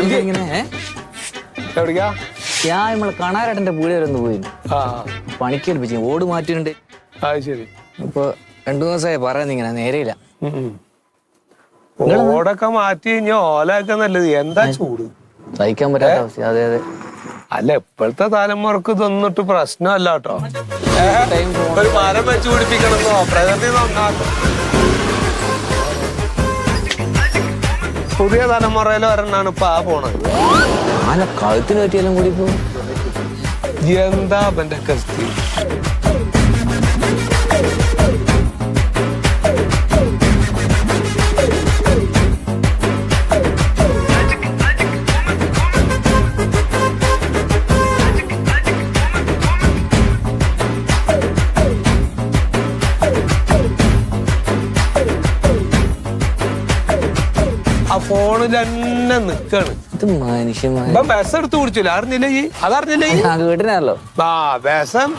എന്തെങ്കിലും ഏ? എവിടേക്കാ? ഞാൻ നമ്മളെ കണാരട്ടന്റെ പൂഴ വരെ ഒന്ന് പോയി ആ. പണിക്ക് ഏൽപ്പിച്ചു ഓട് മാറ്റിയിട്ടുണ്ട്. അത് ശരി. ഇപ്പൊ രണ്ടു ദിവസമായി പറയുന്നത് ഇങ്ങനെ നേരെയില്ല. ഓടൊക്കെ മാറ്റി കഴിഞ്ഞാൽ ഓലൊക്കെ നല്ലത്. എന്താ ചൂട്? സഹിക്കാൻ പറ്റാത്ത അവസ്ഥ അതെ അതെ. അല്ല ഇപ്പോഴത്തെ തലമുറയ്ക്ക് ഇതൊന്നിട്ട് പ്രശ്നമല്ല കേട്ടോ. ഒരു മരം വെച്ച് പിടിപ്പിക്കണമെന്നോ? പ്രകൃതി നന്നാക്കും. പുതിയ തലമുറയിൽ ഒരെണ്ണാണ് ഇപ്പൊ ആ പോണത്. കഴുത്തിന് പറ്റിയാലും കൂടി ഇപ്പൊ എന്താ അവന്റെ കസ്തി ഫോണിൽ തന്നെ നിക്കാണ്. ഇത് മനുഷ്യന്മാർ ഇപ്പൊ ബസ് എടുത്ത് കുടിച്ചില്ല അറിഞ്ഞില്ലേ ഈ? അതറിഞ്ഞില്ലേ ഈ? ആ കേട്ടിനല്ലോ ആ വിഷം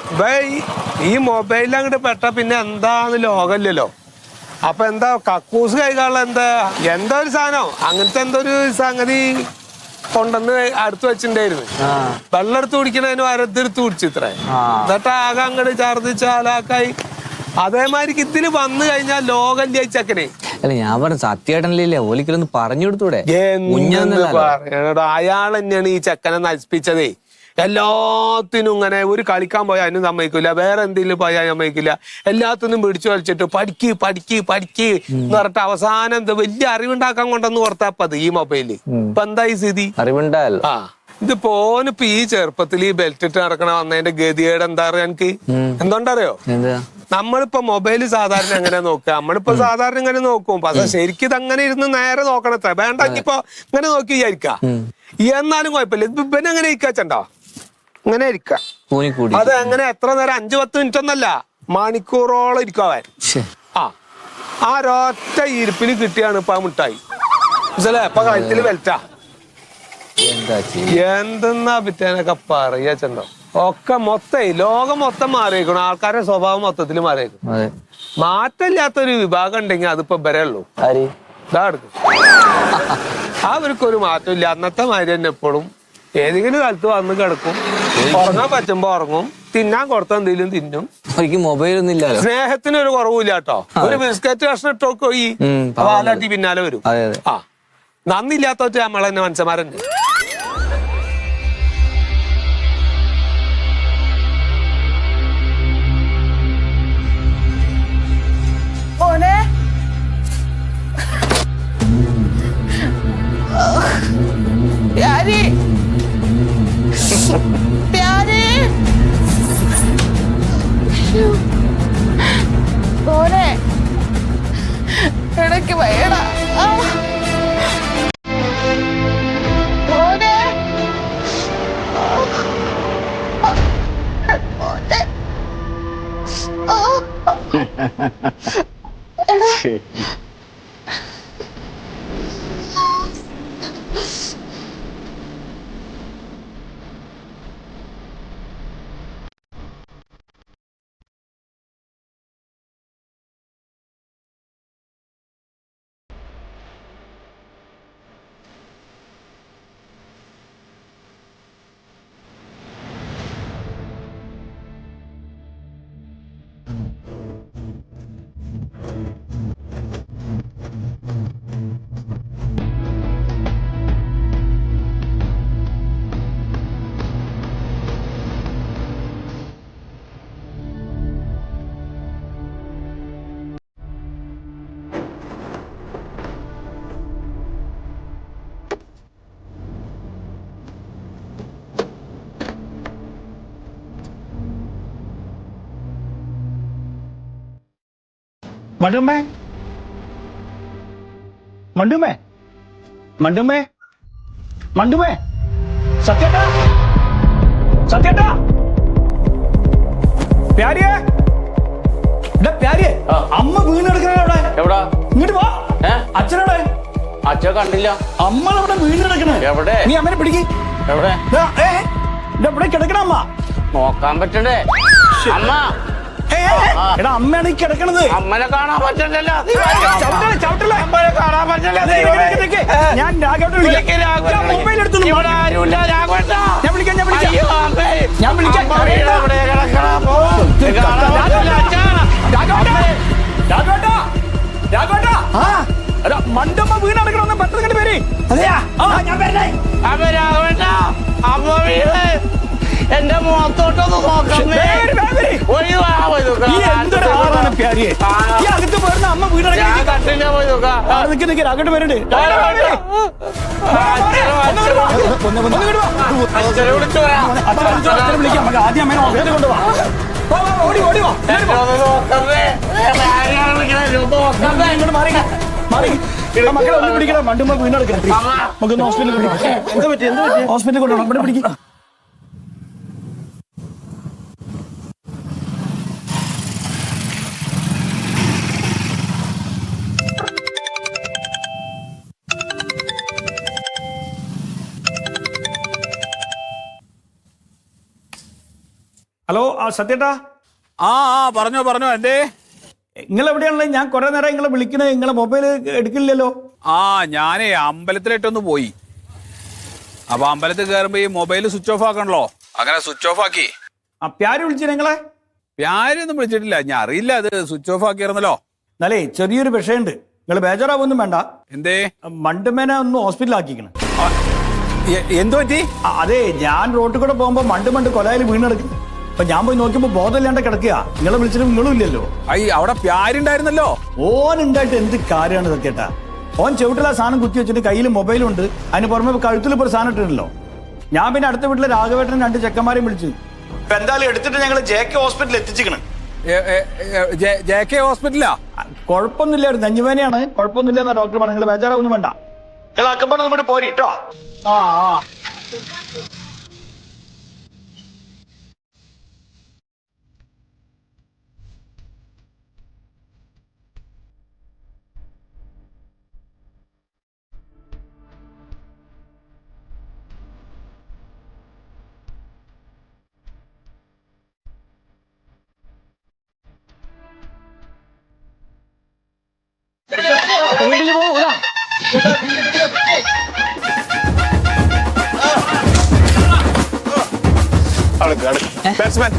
ഈ- മൊബൈലിൽ അങ്ങോട്ട് പെട്ട പിന്നെ എന്താന്ന് ലോകമില്ലല്ലോ. അപ്പൊ എന്താ കക്കൂസ് കൈകാള എന്താ? എന്താ ഒരു സാധനം. അങ്ങനത്തെ എന്തോ ഒരു സംഗതി കൊണ്ടന്ന് അടുത്ത് വെച്ചിട്ടുണ്ടായിരുന്നു. വെള്ളം എടുത്ത് കുടിക്കണതിന് വരത്തെടുത്ത് കുടിച്ചിത്ര. ഇത്ര എന്നിട്ട് ആകെ അങ്ങോട്ട് ഛർദിച്ച് ചാലാക്കായി. അതേമാതിരി ഇതിൽ വന്നു കഴിഞ്ഞാൽ ലോകം ജയിച്ചക്കനെ അല്ല ഞാൻ പറഞ്ഞു സത്യേട്ടനല്ലേ ഓലിക്കലൊന്ന് പറഞ്ഞു കൊടുത്തൂടെ അയാൾ തന്നെയാണ് ഈ ചെക്കനെ നശിപ്പിച്ചതേ. എല്ലാത്തിനും ഇങ്ങനെ ഒരു കളിക്കാൻ പോയാൽ അതിനും സമ്മതിക്കില്ല വേറെ എന്തെങ്കിലും പോയാൽ സമ്മതിക്കില്ല എല്ലാത്തിനും പിടിച്ചു വലിച്ചിട്ട് പഠിക്ക് പഠിക്ക് പഠിക്ക് എന്ന് പറഞ്ഞിട്ട് അവസാനം എന്താ വലിയ അറിവുണ്ടാക്കാൻ കൊണ്ടെന്ന് ഓർത്താപ്പത് ഈ മൊബൈൽ. ഇപ്പൊ എന്താ ഈ സ്ഥിതി? അറിവുണ്ടായല്ലോ. ആ ഇത് പോനിപ്പോ ഈ ചെറുപ്പത്തിൽ ഈ ബെൽറ്റ് ഇട്ട് നടക്കണ വന്നതിന്റെ ഗതികേട് എന്താ പറയാ എനിക്ക്? ഉം. നമ്മളിപ്പോ മൊബൈൽ സാധാരണ അങ്ങനെ നോക്കുക? നമ്മളിപ്പോ സാധാരണ ഇങ്ങനെ നോക്കും. പക്ഷെ ശരിക്കും ഇത് അങ്ങനെ ഇരുന്ന് നേരെ നോക്കണത്ര. വേണ്ട ഇപ്പൊ ഇങ്ങനെ നോക്കി വിചാരിക്ക എന്നാലും കുഴപ്പമില്ല. ഇത് പിന്നെ എങ്ങനെ ഇരിക്കണ്ടോ ഇങ്ങനെ ഇരിക്ക അത് എങ്ങനെ എത്ര നേരം? അഞ്ചു പത്ത് മിനിറ്റ് ഒന്നല്ല മണിക്കൂറോളം ഇരിക്കാവൻ ആ. ആ ഒരൊറ്റ ഇരിപ്പിന് കിട്ടിയാണ് ഇപ്പൊ ആ മിഠായി. മനസ്സിലായോ? ഇപ്പൊ കഴുത്തിൽ എന്താ എന്തെന്നാ പിറ്റേനൊക്കെ പറയാ ചെണ്ടോ ഒക്കെ മൊത്തം ലോകം മൊത്തം മാറിയേക്കണം. ആൾക്കാരുടെ സ്വഭാവം മൊത്തത്തിൽ മാറിയേക്കും മാറ്റമില്ലാത്തൊരു വിഭാഗം ഉണ്ടെങ്കിൽ അതിപ്പോ വരെ ഉള്ളൂ. അവർക്കൊരു മാറ്റമില്ല. അന്നത്തെ മാതിരി തന്നെ എപ്പോഴും ഏതെങ്കിലും കാലത്ത് വന്ന് കിടക്കും. ഉറങ്ങാൻ പറ്റുമ്പോ ഉറങ്ങും. തിന്നാൻ കൊടുത്ത എന്തെങ്കിലും തിന്നും. എനിക്ക് മൊബൈൽ ഒന്നും ഇല്ല സ്നേഹത്തിന് ഒരു കുറവില്ല കേട്ടോ ഒരു ബിസ്ക്കറ്റ് കഷ്ണം ഇട്ടോക്കോ ഈ പാലാട്ടി പിന്നാലെ വരും. ആ. നന്ദില്ലാത്ത നമ്മളെന്നെ മനുഷ്യന്മാരെന്നെ. 얘들아 아 뭐래 아 뭐래 아 മണ്ടുമ്മേ മണ്ടുമ്മേ മണ്ടുമ്മേ മണ്ടുമ്മേ സത്യേട്ടാ? സത്യേട്ടാ? പ്യാരിയേ? എടാ പ്യാരിയെ അമ്മ വീണെടുക്കണേ അവിടെ. എവിടാ? ഇങ്ങോട്ട് വാ. ഏ? അച്ഛനോടെ അച്ഛ കണ്ടില്ല. അമ്മ അവിടെ വീണെടുക്കണേ. എവിടെ? നീ അമ്മനെ പിടിക്ക്. എവിടെ? ഇവിടെ കിടക്കണ അമ്മ. നോക്കാൻ പറ്റണ്ടേ? അമ്മ. എടാ അമ്മയാണ് ഈ കിടക്കണത്. അമ്മനെ കാണാൻ പറ്റില്ലല്ലോ. ചവിട്ടല്ലേ, ചവിട്ടല്ലേ. അമ്മനെ കാണാൻ നിക്ക്. ഞാൻ രാഘവനെ വിളിക്കാം. ഞാൻ മൊബൈൽ എടുത്തു ഇവിടെ ആരുമില്ല രാഘവട്ട. ഞാൻ വിളിക്കാം ഞാൻ വിളിക്കാം. അയ്യോ അമ്മേ. ഞാൻ വിളിക്കാം. രാഘവട്ട. രാഘവട്ട. പറ്റില്ല രാഘവേട്ടാ. രാഘവേട്ടാ. രാഘവേട്ടാ. ആ. മണ്ടമ്മ വീണടക്കണമെന്ന് പെട്ടെന്ന് പേര്. അതെയാ? ആ ഞാൻ വരണേ. അമ്മ രാഘവട്ട. അമ്മ വീട്. എന്റെ മുഖത്തോട്ടൊന്ന് നോക്കമ്മേ വേഗം വരൂ, വേഗം വരൂ. പോയി വാ, പോയി നോക്കാം. ഈ എന്തൊരു ആളാണ് പ്യാരിയെ ആ. ഈ അകത്ത് പോരുന്ന അമ്മ വരണ്ട്. വിളിക്കാം നമുക്ക് ആദ്യം അമ്മേനെ കൊണ്ടുപോവാ ഓടി ഓടി വാ. ഇങ്ങോട്ട് മാറി. മാറി. മക്കളെ ഒന്ന് പിടിക്കണം മണ്ടുമ്പോ വീണ്ടെടുക്കണം നമുക്ക് ഹോസ്പിറ്റലിൽ കൊണ്ടുപോകാം. ഹോസ്പിറ്റലിൽ കൊണ്ടുപോകണം. ഇവിടെ പിടിക്കും. ഹലോ ആ സത്യേട്ടാ? ആ ആ പറഞ്ഞോ പറഞ്ഞോ എന്തേ? നിങ്ങൾ എവിടെയാണല്ലോ ഞാൻ കുറെ നേരം നിങ്ങളെ വിളിക്കണേ. നിങ്ങളെ മൊബൈൽ എടുക്കില്ലല്ലോ. ആ ഞാനേ അമ്പലത്തിലേട്ടൊന്ന് പോയി. അപ്പൊ അമ്പലത്തിൽ കയറുമ്പോ ഈ മൊബൈൽ സ്വിച്ച് ഓഫ് ആക്കണല്ലോ. അങ്ങനെ സ്വിച്ച് ഓഫ് ആക്കി. ആ പ്യാര് വിളിച്ചു നിങ്ങളെ? പ്യാരൊന്നും വിളിച്ചിട്ടില്ല. ഞാൻ അറിയില്ല അത് സ്വിച്ച് ഓഫ് ആക്കിയിരുന്നല്ലോ എന്നാലേ ചെറിയൊരു വിഷയമുണ്ട്. നിങ്ങൾ ബേജാറാവൊന്നും വേണ്ട. എന്തേ? മണ്ടുമേനെ ഒന്ന് ഹോസ്പിറ്റലിൽ ആക്കിക്കണം എന്തു പറ്റി അതെ ഞാൻ റോട്ടിൽ കൂടെ പോകുമ്പോ മണ്ട് മണ്ട് കൊലയിൽ വീണെടുക്കും അപ്പൊ ഞാൻ പോയി നോക്കിയപ്പോ ബോധമില്ലാണ്ട് കിടക്കുക. നിങ്ങളെ വിളിച്ചിട്ട് നിങ്ങളും ഇല്ലല്ലോ. ഐ അവിടെ പ്യാരുണ്ടായിരുന്നല്ലോ? ഓൻ ഉണ്ടായിട്ട് എന്ത് കാര്യമാണ് സത്യേട്ടാ ഓൻ ചവിട്ടിൽ ആ സാധനം കുത്തി വെച്ചിട്ട് കയ്യിൽ മൊബൈലും ഉണ്ട്. അതിന് പുറമെ കഴുത്തിൽ ഇപ്പോൾ ഒരു സാധനം ഇട്ടിട്ടുണ്ടല്ലോ. ഞാൻ പിന്നെ അടുത്ത വീട്ടിലെ രാഘവേട്ടൻ രണ്ട് ചെക്കന്മാരെയും വിളിച്ചു. ഇപ്പൊ എന്തായാലും എടുത്തിട്ട് ഞങ്ങൾ ജെ കെ ഹോസ്പിറ്റലിൽ എത്തിച്ചിക്കണം എ- എ- എ- ജെ- കെ ഹോസ്പിറ്റലാ? കുഴപ്പമൊന്നുമില്ല നഞ്ഞുവേനയാണ് കുഴപ്പമൊന്നുമില്ല എന്നാ ഡോക്ടർ പറഞ്ഞു. നിങ്ങൾ ബേജാറൊന്നും വേണ്ട. നിങ്ങൾ അക്കമ്പോൾ നമ്മുടെ പോരി കേട്ടോ. ആ ആ. ബാറ്റ്സ്മാൻ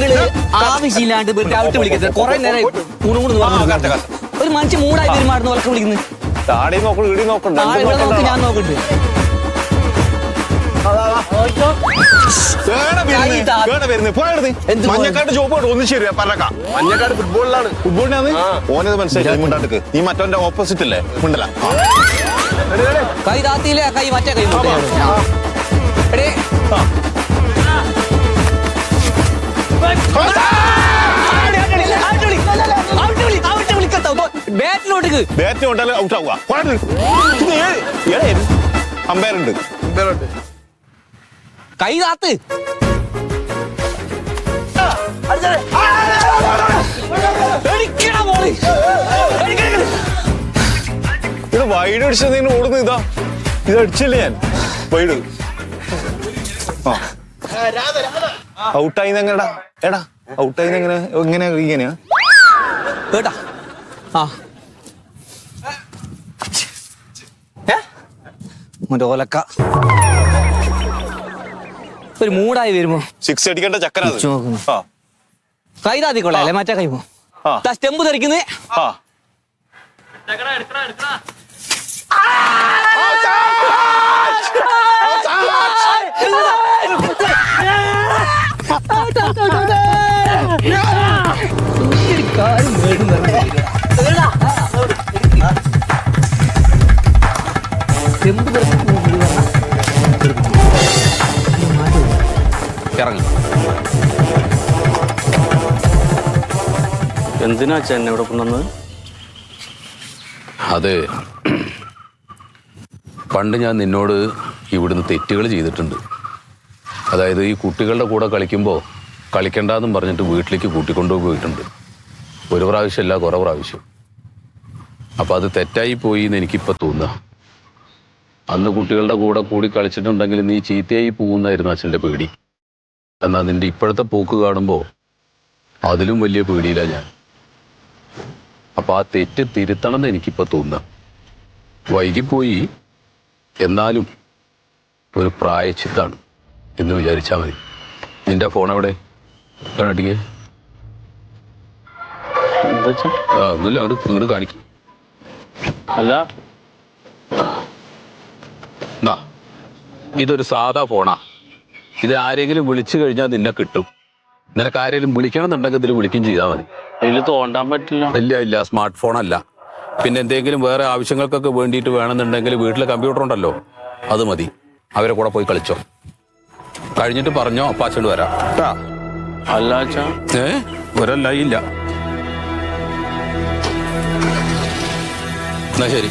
നിങ്ങൾ ആവശ്യമില്ലാണ്ട് വെറുതെ ഔട്ട് വിളിക്കരുത്. കുറെ നേരം പറഞ്ഞു ഒരു മനുഷ്യ മൂടായി പെരുമാറുന്ന ഉറക്കെ വിളിക്കുന്നത്. താടി നോക്കണം ഇടി നോക്കണ്ട ഞാൻ നോക്കണ്ട് പോയി? മഞ്ഞക്കാട്ട് ജോബ് ഒന്ന് ശരിയാ പറഞ്ഞേക്കാം മഞ്ഞക്കാട് ഫുട്ബോളിലാണ് ഫുട്ബോളിനാണ് ഓനത് മനസ്സിലായി മിണ്ടാട്ടക്ക്. നീ മറ്റവന്റെ ഓപ്പോസിറ്റ് അല്ലേ മുണ്ടല. കൈ താത്തിയില്ലേ കൈ മറ്റേ കൈ എടേ. ബാറ്റിലോട്ട് ബാറ്റ് കൊണ്ടാലും ഔട്ട് ആവുക. അമ്പയർ ഉണ്ട് കൈ താത്ത്. ഇത് വൈഡ് അടിച്ചത് നീ ഓടുന്നു ഇതാ. ഇത് അടിച്ചില്ലേ ഞാൻ? വൈഡ്. ഔട്ടായി എങ്ങനെടാ? എടാ ഔട്ടായി എങ്ങനെ? എങ്ങനെ ഇങ്ങനെയാ? കേട്ടാ? ആ? മറ്റേ ഒലക്ക ഒരു മൂടായി വരുമ്പോ സിക്സ് അടിക്കേണ്ട ചക്കര കൈതാതി കൊള്ളാല്ലേ മറ്റേ കൈ പോ ആ. സ്റ്റെമ്പ് ധരിക്കുന്നേ ആ. അത്. പണ്ട് ഞാൻ നിന്നോട് ഇവിടുന്ന് തെറ്റുകൾ ചെയ്തിട്ടുണ്ട്. അതായത് ഈ കുട്ടികളുടെ കൂടെ കളിക്കുമ്പോൾ കളിക്കണ്ടെന്നും പറഞ്ഞിട്ട് വീട്ടിലേക്ക് കൂട്ടിക്കൊണ്ടു പോയിട്ടുണ്ട്. ഒരു പ്രാവശ്യമല്ല കുറേ പ്രാവശ്യം. അപ്പം അത് തെറ്റായി പോയി എന്ന് എനിക്കിപ്പോൾ തോന്നുക അന്ന് കുട്ടികളുടെ കൂടെ കൂടി കളിച്ചിട്ടുണ്ടെങ്കിൽ നീ ചീത്തയായി പോകുന്നായിരുന്നു അച്ഛന്റെ പേടി. എന്നാൽ നിന്റെ ഇപ്പോഴത്തെ പോക്ക് കാണുമ്പോൾ അതിലും വലിയ പേടിയില്ല ഞാൻ. അപ്പം ആ തെറ്റ് തിരുത്തണം എന്ന് എനിക്കിപ്പോ തോന്നുക വൈകിപ്പോയി എന്നാലും ഒരു പ്രായച്ചിത്താണ് എന്ന് വിചാരിച്ചാൽ മതി. നിന്റെ ഫോൺ എവിടെ? കാണിക്കേ ആ ഒന്നുമില്ല അങ്ങോട്ട് ഇങ്ങോട്ട് കാണിക്കും. അല്ല. ഇതൊരു സാധാ ഫോണാ. ഇത് ആരെങ്കിലും വിളിച്ചു കഴിഞ്ഞാൽ നിന്നെ കിട്ടും. നിനക്ക് ആരെങ്കിലും വിളിക്കണം എന്നുണ്ടെങ്കിൽ ഇതിൽ വിളിക്കും ചെയ്താൽ മതി. ഇതിൽ തോണ്ടാൻ പറ്റില്ല. ഇല്ല ഇല്ല സ്മാർട്ട് ഫോൺ അല്ല പിന്നെ എന്തെങ്കിലും വേറെ ആവശ്യങ്ങൾക്കൊക്കെ വേണ്ടിയിട്ട് വേണമെന്നുണ്ടെങ്കിൽ വീട്ടിൽ കമ്പ്യൂട്ടർ ഉണ്ടല്ലോ അത് മതി. അവരെ കൂടെ പോയി കളിച്ചോ. കഴിഞ്ഞിട്ട് പറഞ്ഞോ അപ്പാച്ചോട് വരാം. അല്ല അച്ഛാ. ഏ? ഒരല്ല ഇല്ല എന്നാ ശരി.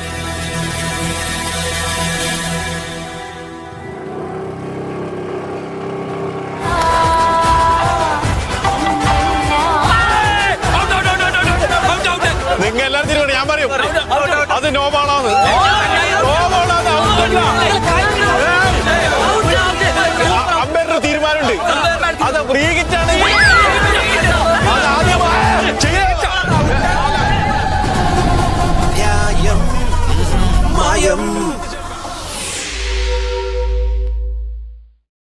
നിങ്ങൾ ഞാൻ പറയും. അത് നോബാണോന്ന്